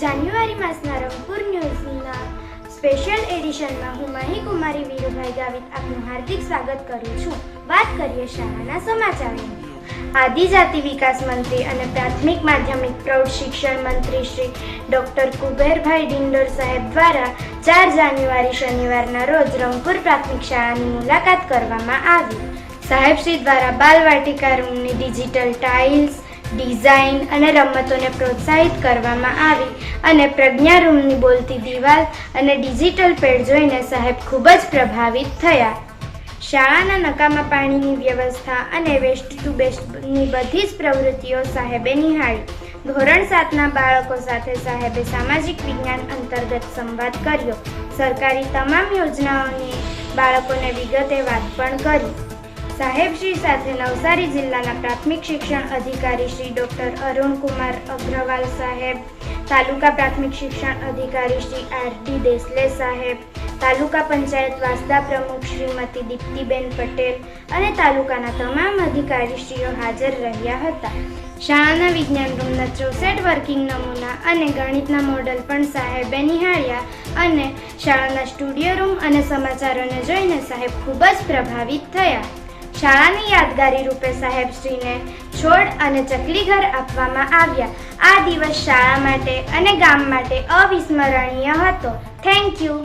જાન્યુઆરી માસના રંગપુર ન્યૂઝના સ્પેશિયલ એડિશનમાં હું માહી કુમારી વીરુભાઈ ગાવિત આપનું હાર્દિક સ્વાગત કરું છું. વાત કરીએ શાળાના સમાચારોની. આદિજાતિ વિકાસ મંત્રી અને પ્રાથમિક માધ્યમિક પ્રૌઢ શિક્ષણ મંત્રી શ્રી ડોક્ટર કુબેરભાઈ ડિંડોર સાહેબ દ્વારા ચાર જાન્યુઆરી શનિવારના રોજ રંગપુર પ્રાથમિક શાળાની મુલાકાત કરવામાં આવી. સાહેબશ્રી દ્વારા બાલવાટિકા રૂમની ડિજિટલ ટાઇલ્સ ડિઝાઇન અને રમતોને પ્રોત્સાહિત કરવામાં આવી અને પ્રજ્ઞા રૂમની બોલતી દિવાલ અને ડિજિટલ પેડ જોઈને સાહેબ ખૂબ જ પ્રભાવિત થયા. શાળાના નકામા પાણીની વ્યવસ્થા અને વેસ્ટ ટુ બેસ્ટની બધી જ પ્રવૃત્તિઓ સાહેબે નિહાળી. ધોરણ સાતના બાળકો સાથે સાહેબે સામાજિક વિજ્ઞાન અંતર્ગત સંવાદ કર્યો. સરકારી તમામ યોજનાઓની બાળકોને વિગતે વાત પણ કરી. સાહેબશ્રી સાથે નવસારી જિલ્લાના પ્રાથમિક શિક્ષણ અધિકારી શ્રી ડૉક્ટર અરુણકુમાર અગ્રવાલ સાહેબ, તાલુકા પ્રાથમિક શિક્ષણ અધિકારી શ્રી આરટી દેસલે સાહેબ, તાલુકા પંચાયત વાસદા પ્રમુખ શ્રીમતી દીપ્તિબેન પટેલ અને તાલુકાના તમામ અધિકારીશ્રીઓ હાજર રહ્યા હતા. શાળાના વિજ્ઞાન રૂમના ચોસઠ વર્કિંગ નમૂના અને ગણિતના મોડલ પણ સાહેબે નિહાળ્યા અને શાળાના સ્ટુડિયો રૂમ અને સમાચારોને જોઈને સાહેબ ખૂબ જ પ્રભાવિત થયા. શાળાની યાદગારી રૂપે સાહેબશ્રીને છોડ અને ચકલી ઘર આપવામાં આવ્યા. આ દિવસ શાળા માટે અને ગામ માટે અવિસ્મરણીય હતો. Thank you